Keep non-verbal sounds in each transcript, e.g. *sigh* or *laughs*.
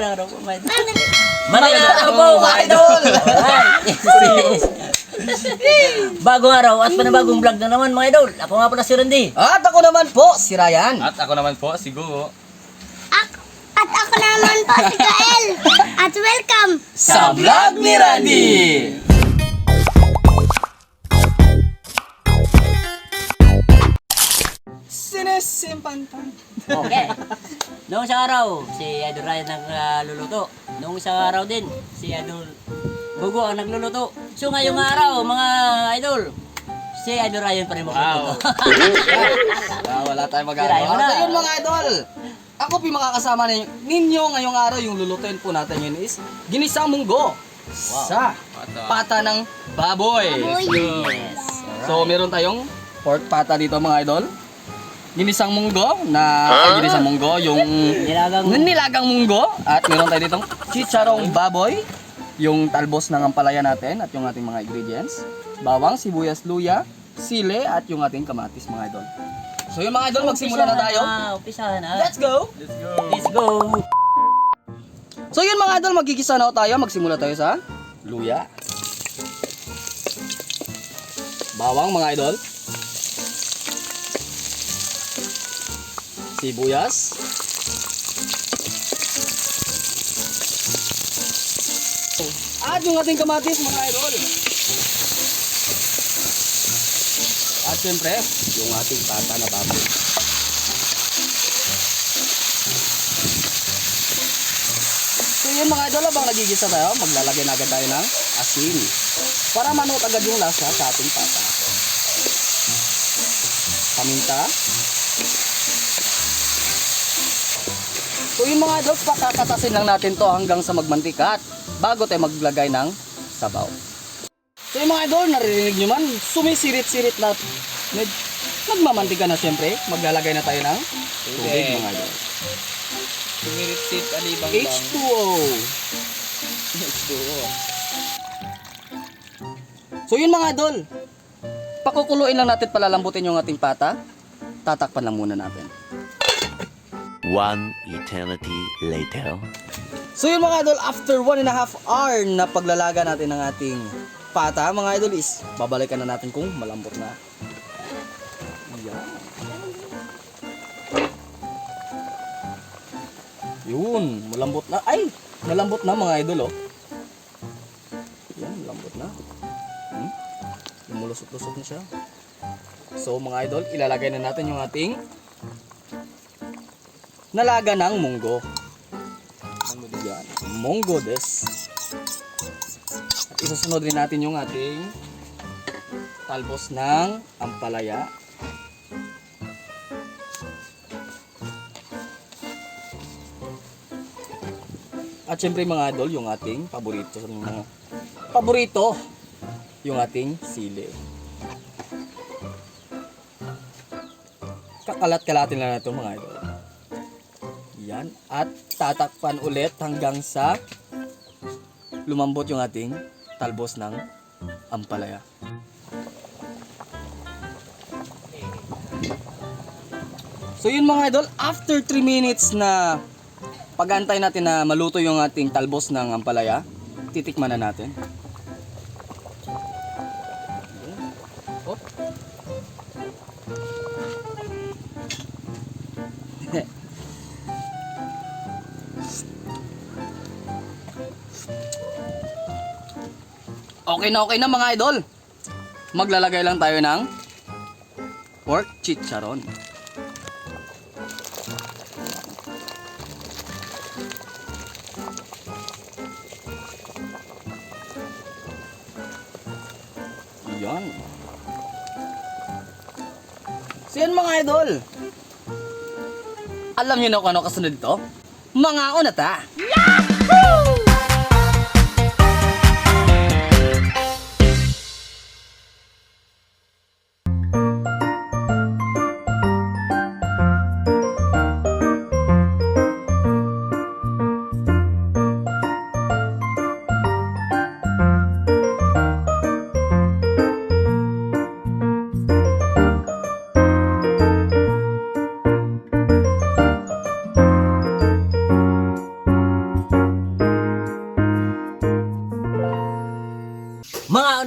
Magandang araw po, mga idol! Bagong araw at panibagong vlog na naman mga idol. Ako nga pala si Randy. At ako naman po, si Ryan. At ako naman po, si Gugo. Ak- at ako naman po si Kael. At welcome Sa vlog ni Randy. Sinesimpantan. Okay. Noong isang araw, si Idol Ryan nagluluto. Noong isang araw din, si Idol Bugo ang nagluluto. So ngayong araw, mga idol, si Idol Ryan pa rin magluluto. *laughs* *laughs* Ah, wala tayong magagawa. na. So yun mga idol. Ako po makakasama ninyo, ninyo ngayong araw yung lulutuin po natin yun is ginisang munggo sa Pata. pata ng baboy. yes. So meron tayong pork pata dito mga idol. Ginisang munggo na ay, ginisang munggo yung Nilagang nilagang munggo at meron tayo ditong chicharong baboy, yung talbos ng ampalaya natin at yung ating mga ingredients, bawang, sibuyas, luya, sile at yung ating kamatis mga idol. So yung mga idol, magsimula na tayo. Umpisahan na. Let's go! Let's go. Let's go. So yun mga idol, magigisa na tayo. Magsimula tayo sa luya. Bawang mga idol. Sibuyas. At yung ating kamatis mga idol. At syempre, yung ating pata na baboy. So yun mga idol, habang nagigisa tayo, maglalagay na agad tayo ng asin. Para manot agad yung lasa sa ating pata. Paminta. So yun mga idol, pakakatasin lang natin to hanggang sa magmantika at bago tayo maglagay ng sabaw. So yung mga idol, naririnig nyo man, sumisirit-sirit na med, nagmamantika na syempre. Maglalagay na tayo ng tubig mga idol. Tumirit-sit, alibang H2O. H2O. So yun mga idol. Pakukuluin lang natin palalambutin yung ating pata. Tatakpan lang muna natin. One eternity later. So yun mga idol, after one and a half hour na paglalaga natin ng ating pata, mga idol is babalikan na natin kung malambot na. Yan. Yun, malambot na. Ay, malambot na mga idol oh. Yan, malambot na. Hmm? Lumulusot-lusot na siya. So mga idol, ilalagay na natin yung ating nalaga ng munggo. Yan, munggo des. At isusunod rin natin yung ating talbos ng ampalaya. At syempre mga idol, yung ating paborito sa mga paborito, yung ating sili. Kakalat-kalatin lang natin mga idol. Yan. At tatakpan ulit hanggang sa lumambot yung ating talbos ng ampalaya. So yun mga idol, after 3 minutes na pag-antay natin na maluto yung ating talbos ng ampalaya, titikman na natin. Okay na okay na mga idol. Maglalagay lang tayo ng pork chicharon. Yan. So mga idol. Alam niyo na kung ano kasunod to? Mga na ta!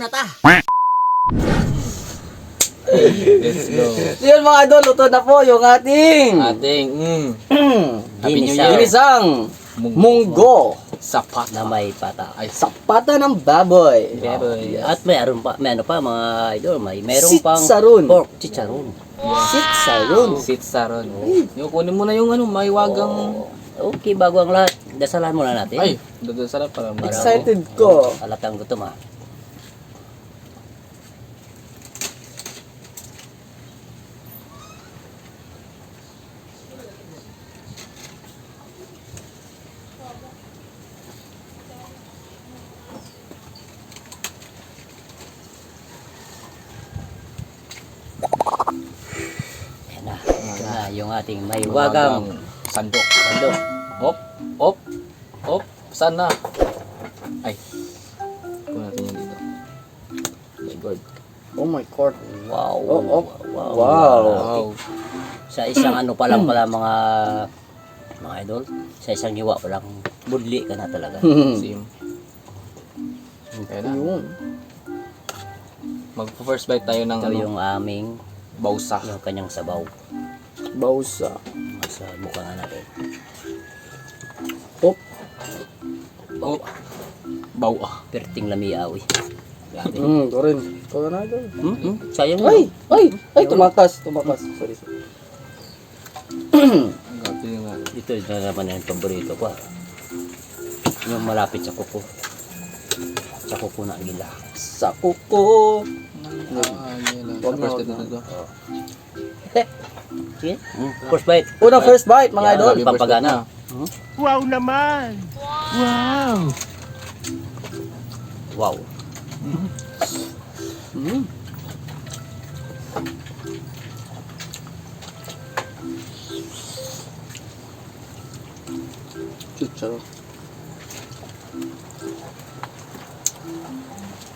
Na ta. Let's go. So yun mga idol, luto na po yung ating Ating, mm, *clears throat* Happy New Ginisang Year. ginisang munggo sapat. na may pata. Ay, sa pata ng baboy. Baboy. At mayroon pa, may ano pa mga idol, may meron pang Sitsaron. pork chicharon. Sitsaron. Sit saron. Yung kunin mo na yung ano, may wagang... Okay, bago ang lahat, dasalan muna natin. Ay, sarap para marami. Excited ko. Alatang gutom ah. Ayan na. Ito na yung ating may wagang sandok. sando. Op, op, op. Saan na? Ay. Kunin natin yun dito. My God. Oh my god. Wow. Oh, oh. Wow. Wow. Wow. Sa isang ano pa lang *clears throat* pala mga mga idol, sa isang hiwa pa lang, budli ka na talaga. *laughs* Sim. Kaya na. Yun. Mag-first bite tayo ng Ito ano, yung aming, bausa. yung kanyang sabaw. Bausa. Sa mukha nga natin. Op. Oh. Baw ah. Perting lamiawi. Grabe. Hmm, ito rin. Ito na idol. Hmm? Hmm? Sayang Ay! yun. Ay! Ay, tumakas. Tumakas. Sorry, sorry. *clears throat* Grabe yung nga. Dito na naman yung paborito ko. ah. Yung malapit sa kuko. Sa kuko na gila. Sa kuko. Ah, yun lang. Wag na, First wag bite na. Na sige. Hmm. First bite. Unang first bite, mga Yan, idol. grabe. Pampagana. Wow. Mm. Chicharo.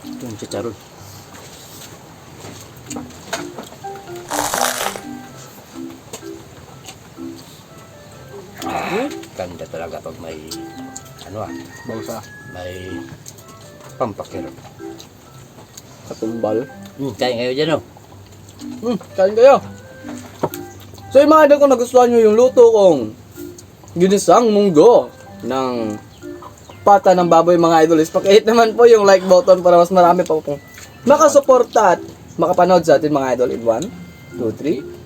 Ito yung chicharon. Ganda talaga pag may ano ah, Bausa. may pampakir. Katumbal. Hmm, kaya ngayon dyan oh. Hmm, kain kayo. So yung mga idol kung nagustuhan nyo yung luto kong ginisang munggo ng pata ng baboy mga idol is pakihit naman po yung like button para mas marami pa pong makasuporta at makapanood sa atin mga idol in 1, 2, 3.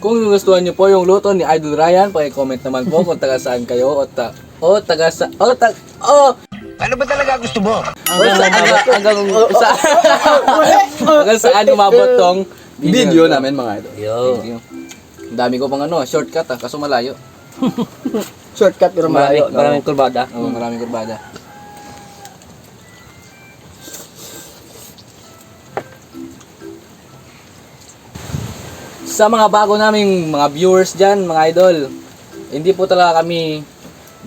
Kung gustuhan niyo po yung luto ni Idol Ryan, paki-comment naman po kung taga saan kayo o ta o taga sa o tag o Ano ba talaga gusto mo? hanggang hanggang hanggang sa hanggang saan umabot tong Video namin mga idol. Yo. Ang dami ko pang ano, shortcut ah, kaso malayo. Shortcut pero malayo. Maraming, maraming kurbada. Oo, maraming kurbada. Sa mga bago naming mga viewers dyan, mga idol, hindi po talaga kami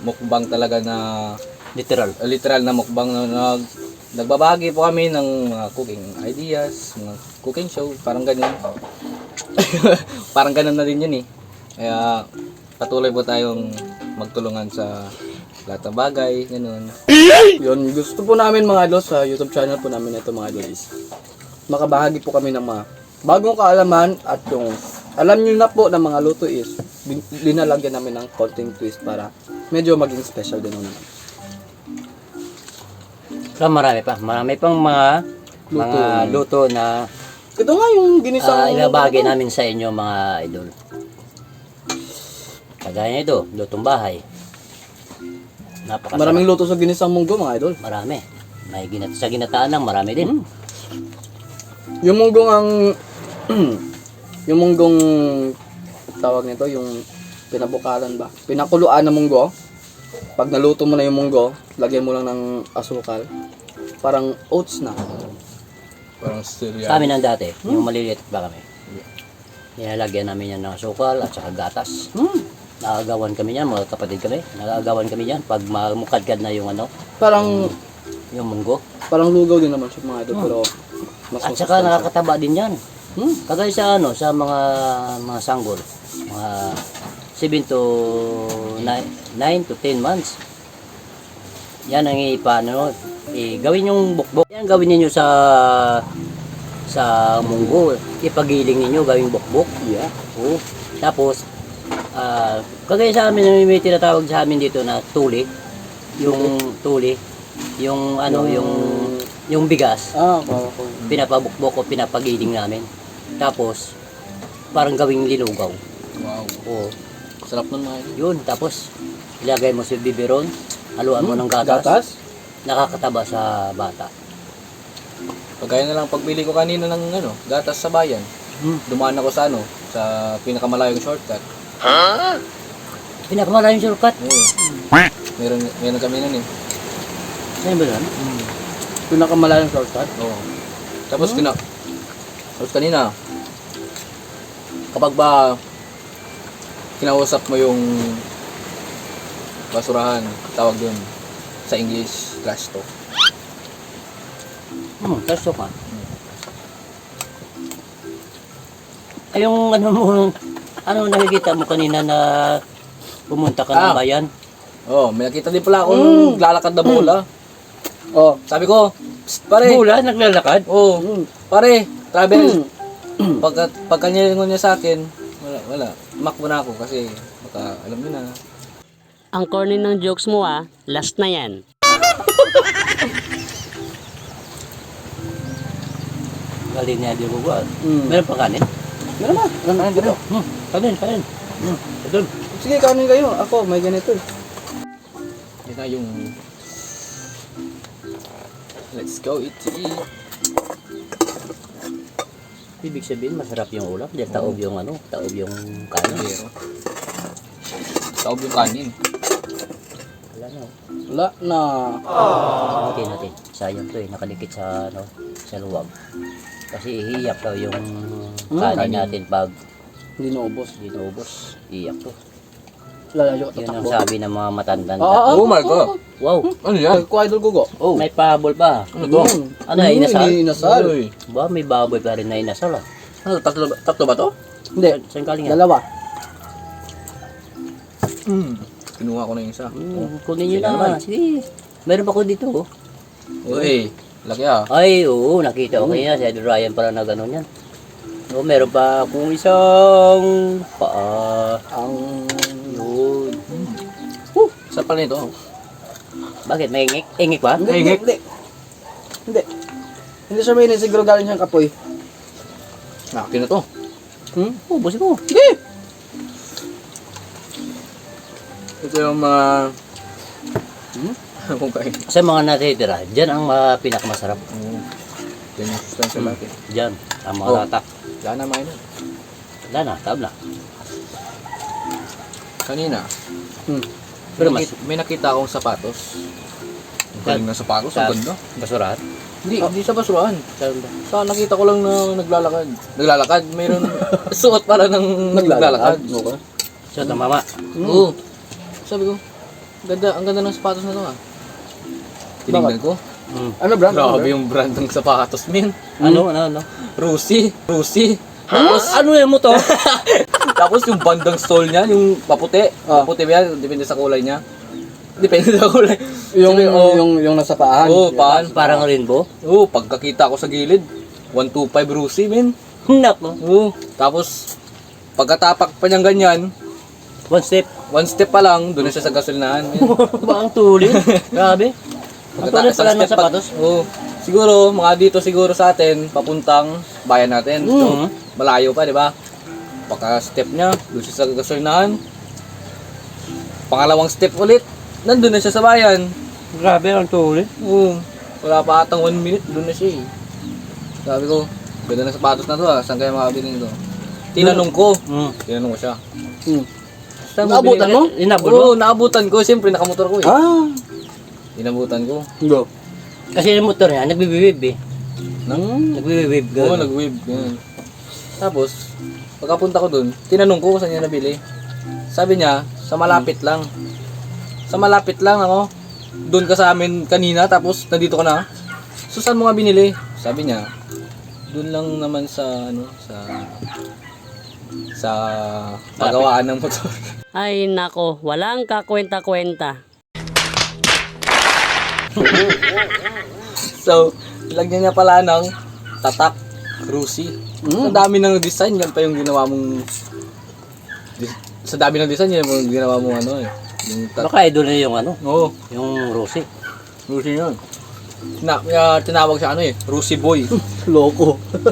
mukbang talaga na Literal. literal na mukbang na nag, nagbabahagi po kami ng mga cooking ideas, mga cooking show, parang ganyan. *laughs* parang ganun na rin yun eh. Kaya patuloy po tayong magtulungan sa lahat ng bagay, ganun. Yun, gusto po namin mga idol sa YouTube channel po namin ito mga idol is makabahagi po kami ng mga bagong kaalaman at yung alam nyo na po ng mga luto is linalagyan namin ng konting twist para medyo maging special din naman. So, marami pa. Marami pang mga Luto. mga luto na Ito nga yung ginisang uh, ilabagi namin sa inyo mga idol. Kagaya nito, lutong bahay. Napakasarap. Maraming luto sa ginisang munggo mga idol. Marami. May ginat sa ginataan lang, marami din. Yung munggong ang yung munggong tawag nito yung pinabukalan ba? Pinakuluan na munggo. Pag naluto mo na yung munggo, lagyan mo lang ng asukal. Parang oats na. Parang still Sa amin ang dati, yung maliliit pa kami. Nilalagyan namin yan ng sukal at saka gatas. Hmm. Nakagawan kami yan, mga kapatid kami. Nakagawan kami yan pag mamukadkad na yung ano, Parang yung munggo. parang lugaw din naman siya mga idol pero mas At saka nakakataba din yan. Hmm. Kagaya sa ano, sa mga mga sanggol, mga 7 to 9, 9 to 10 months. Yan ang ipaano, eh, gawin yung bukbok. Yan, gawin ninyo sa sa munggo. Ipagiling ninyo, gawing bukbok. Yeah. Oo. Tapos, ah, kagaya sa amin, may tinatawag sa amin dito na tuli. Yung tuli. Yung ano, yung, yung bigas. Ah, ako. ako. Pinapabukbok o pinapagiling namin. Tapos, parang gawing lilugaw. Wow. Oo. Sarap nun mga idol. Yun, tapos ilagay mo sa biberon, haluan mo ng gatas, Gatas? nakakataba sa bata. Pagkaya na lang pagbili ko kanina ng ano, gatas sa bayan. Hmm. Dumaan ako sa ano, sa pinakamalayong shortcut. Pinakamala yung shortcut. Oo. Meron, meron kami nun eh. Saan ba yun? Pinakamalayang shortcut? Oo. Tapos kina Tapos kanina kapag ba kinausap mo yung basurahan, tawag dun sa English trash talk. Hmm, tasto ka. Ay, yung ano mo, ano nakikita mo kanina na pumunta ka ng Ah. bayan? Oh, may nakita din pala akong lalakad na bola. Oh. Sabi ko, "Psst, pare. Bula, naglalakad? Oh, pare, travel. pagka pagka nilingon niya sa akin, wala, wala. Makbo na ako kasi baka alam niyo na. Ang corny ng jokes mo ah, last na yan. *laughs* Galing niya di ko Hmm. Meron pa kanin? Meron ba? Meron na dito. Hmm, kanin, kanin. Hmm, ito. Sige, kanin kayo. Ako, may ganito eh. Yun na yung Let's go eat eat. Ibig sabihin, masarap yung ulam. Di taob yung ano, taob yung kanin. Pero Taob yung kanin. Wala na. Wala na. Natin natin. Sayang to eh, nakadikit sa ano, sa luwag. Kasi iiyak daw yung kanin kanin. natin pag Hindi naubos. dinubos. Iiyak to. Lalayo Yun ang sabi ng mga matandanda. Oo, Oh my god. Wow, Ano yan? Ko idol gugo. Oh. may pahabol pa. Ano to? Ano, ay inasal? Inasal. Uy. Ba, may baboy pa rin na inasal ah. Ano, tatlo, ba- tatlo ba to? Hindi. Saan kaling yan? Dalawa. Hmm. Kinuha ko na yung isa. Hmm, kunin nyo na. Sige. Meron pa ko dito oh. Uy, laki ah. Ay, oo, nakita ko kaya si Idol Ryan pala na gano'n yan. Oo, meron pa akong isang paa. Ang... Sa pala nito. Bakit? May ingik? Ingik ba? Hindi, hindi, hindi. Hindi. Hindi siya may siguro galing siyang kapoy. Akin na to. Hmm? Oo, busin mo. Sige! Ito yung mga... Hmm? *laughs* Kung kain. Sa mga natitira, dyan ang uh, pinakamasarap. Oo. Yan yung sustansya Hmm. natin. Dyan, ang mga Oh. tatak. Wala na mga ino. Wala na, tabla. Kanina, Hmm. Pero may, mas, may nakita akong sapatos. Ang galing ng sapatos, sa ang ganda. basurahan. Hindi, hindi sa basurahan. Sa nakita ko lang na naglalakad. Naglalakad, mayroon *laughs* suot pala ng naglalakad. Okay. So, ito mama. Oo. Sabi ko, ganda, ang ganda ng sapatos na to ah. Tinignan ko. Hmm. Ano brand? Ano Grabe brand? yung brand ng sapatos, min. Ano, ano, ano? Rusi, Rusi. *gasps* Tapos, ano yan mo to? *laughs* Tapos yung bandang stole niya, yung paputi. Ah. Paputi ba yan? Depende sa kulay niya. Depende sa kulay. Yung, Sabi, oh, yung, yung nasa paan. Oo, paan. Parang rainbow. Oo, pagkakita ko sa gilid, 125 Rusi, min. Nako. Oo. Tapos, pagkatapak pa niyang ganyan, One step. one step pa lang, doon na siya sa gasolinahan. min. ba *laughs* ang tulin? Grabe. Ang tulin pala ng sapatos. Oo. Siguro, mga dito siguro sa atin, papuntang bayan natin. So, Mhm. malayo pa, di ba? Pagka step niya, doon siya sa gasolinahan. Pangalawang step ulit, nandun na siya sa bayan. Grabe ang tulin. Oo. Wala pa atang one minute, doon na siya eh. Sabi ko, ganda na sapatos na to ah, saan kaya makabili nito? Tinanong ko, Hmm. tinanong ko siya. Hmm. Saan Naabutan binili? mo? Inabot mo? Oo, naabutan ko, siyempre nakamotor ko eh. Ah! Inabutan ko. Go. Kasi yung motor niya, nagbibiwib eh. Nang, Nagbibiwib. Oo, ganun. nag-wave. Ganun. Tapos, pagkapunta ko dun, tinanong ko kung saan niya nabili. Sabi niya, sa malapit lang. Sa malapit lang ako. Doon ka sa amin kanina, tapos nandito ka na. So, saan mo nga binili? Sabi niya, doon lang naman sa, ano, sa, sa pagawaan ng motor. *laughs* Ay nako, walang kakwenta-kwenta. so, lagyan niya pala ng tatak Rusi. Mm. Sa dami ng design, yan pa yung ginawa mong... Sa dami ng design, yan yung ginawa mong ano eh. Yung tat... Baka idol na yung ano, Oo, yung Rosie. Rusi yun. Na, uh, tinawag siya ano eh, Rusi Boy. *laughs* Loko. *laughs*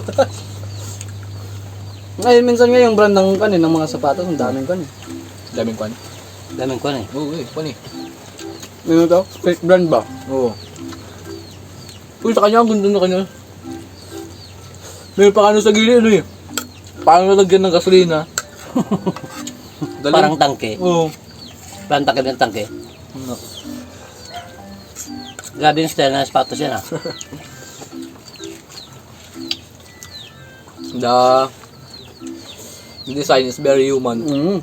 Ngayon, minsan nga yung brand ng kanin, ng mga sapatos, ang daming kanin. Daming kwan. Daming ko na eh. Oo, eh, kwan eh. Ano to? Fake brand ba? Oo. Uy, sa kanya, ang ganda na kanya. May pa ano sa gilid, ano eh. Paano nalagyan ng gasolina? *laughs* Galing. Parang tangke. Oo. Parang tangke ng tangke. Ano? Grabe yung style ng sapatos yan ah. The, design is very human. Mm.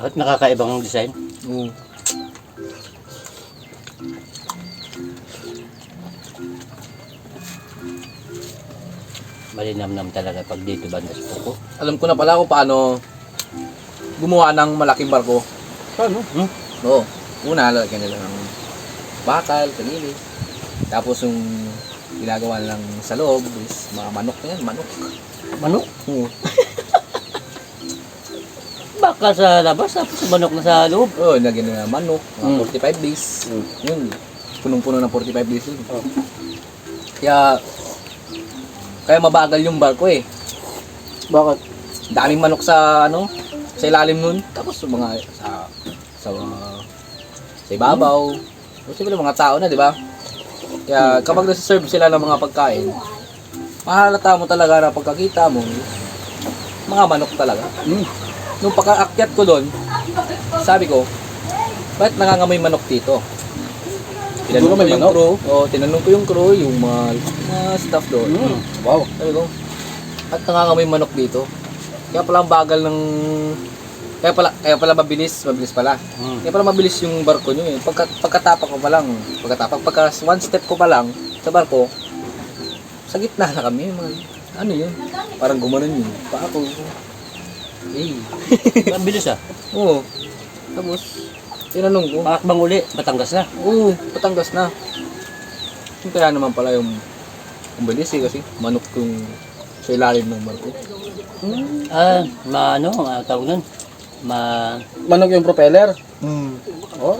At nakakaibang design. Oo. Malinamnam talaga pag dito banda sa puko. Alam ko na pala kung paano gumawa ng malaking barko. Paano? Hmm? Oo. Una, lalagyan nila ng bakal, kanili. Tapos yung ginagawa nilang sa loob is mga manok na yan, manok. Manok? Oo. *laughs* Baka sa labas, tapos manok na sa loob. Oo, lagyan nila ng manok, mga Mm. 45 days. Mm. Yun, punong-puno ng 45 days yun. Oh. Kaya, kaya mabagal yung barko eh. Bakit? daming manok sa ano sa ilalim nun tapos yung mga sa sa mga sa ibabaw hmm. siyempre mga tao na di ba kaya kapag nasa-serve sila ng mga pagkain mahalata mo talaga na pagkakita mo mga manok talaga Mm. nung pagkaakyat ko doon sabi ko bakit nangangamoy manok dito tinanong ko yung manok. crew oh, tinanong ko yung crew yung mga, mga staff doon Mm. Wow. sabi ko, at nangangamoy manok dito. Kaya pala ang bagal ng... Kaya pala, kaya pala mabilis, mabilis pala. Hmm. Kaya pala mabilis yung barko nyo eh. Pagka, pagkatapak ko pa lang, pagkatapak, pagka one step ko pa lang sa barko, sa gitna na kami. Mga, ano yun? Parang gumanon yun. Pa ako. Eh. *laughs* Ang bilis ah. Oo. Tapos, tinanong ko. Pakakbang uli, Batangas na. Oo, Patangas na. Yung kaya naman pala yung ang bilis eh kasi manok yung sa ilalim ng barko. Ah, ma ano, ah, tawag nun? Ma... Manok yung propeller. Oh.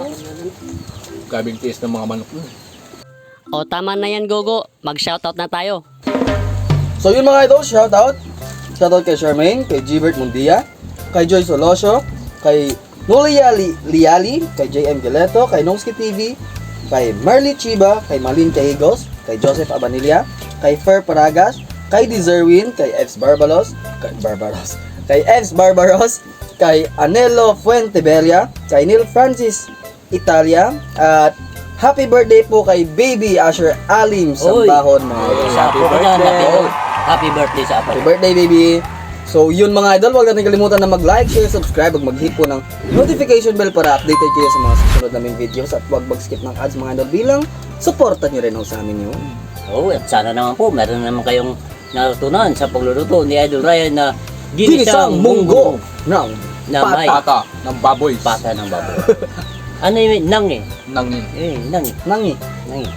Gabing tiis ng mga manok nun. O tama na yan, Gogo. Mag-shoutout na tayo. So yun mga idol, shoutout. Shoutout kay Charmaine, kay Gilbert Mundia, kay Joy Solosio, kay Nulia Li- Liali, kay JM Gileto, kay Nongski TV, kay Marley Chiba, kay Malin Caigos, kay Joseph Abanilla, kay Fer Paragas, kay Dizerwin, kay Evs Barbaros, kay Barbaros, *laughs* kay Evs Barbaros, kay Anelo Fuenteberia, kay Neil Francis Italia, at happy birthday po kay Baby Asher Alim sa Oy. bahon mga apo ko dyan, happy, happy birthday sa apo. Happy birthday, baby! So, yun mga idol, huwag natin kalimutan na mag-like, share, subscribe, at mag-hit po ng notification bell para updated kayo sa mga susunod naming videos at huwag mag-skip ng ads mga idol bilang supportan nyo rin ho sa amin yun. Oo, at sana naman po, meron naman kayong natutunan sa pagluluto ni Idol Ryan na Ginisang munggo ng na may Pata ng baboy. pata ng baboy. *laughs* ano yung nang eh? Nang Eh, nang eh. Nangi. Nang eh.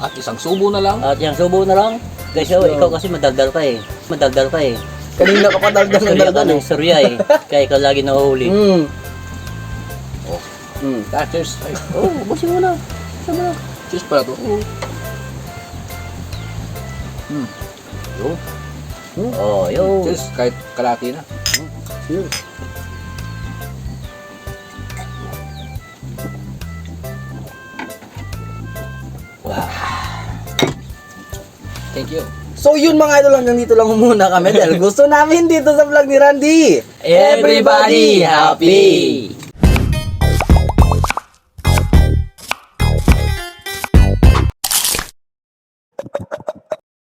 At isang subo na lang. At yung subo na lang. Kasi oh, ikaw kasi madaldal ka eh. Madaldal ka eh. Kanina ka pa dagdag ng Surya ka dagdag ng eh. surya eh. Kaya ikaw lagi nahuli. Mm. Mm. Ah, cheers. Ay, oh, busin mo na. Sama na. cheers pala to. Yun. Oh, yun. Cheers, kahit kalati na. Cheers. Thank you. So yun mga idol, hanggang dito lang muna kami dahil *laughs* gusto namin dito sa vlog ni Randy. Everybody happy!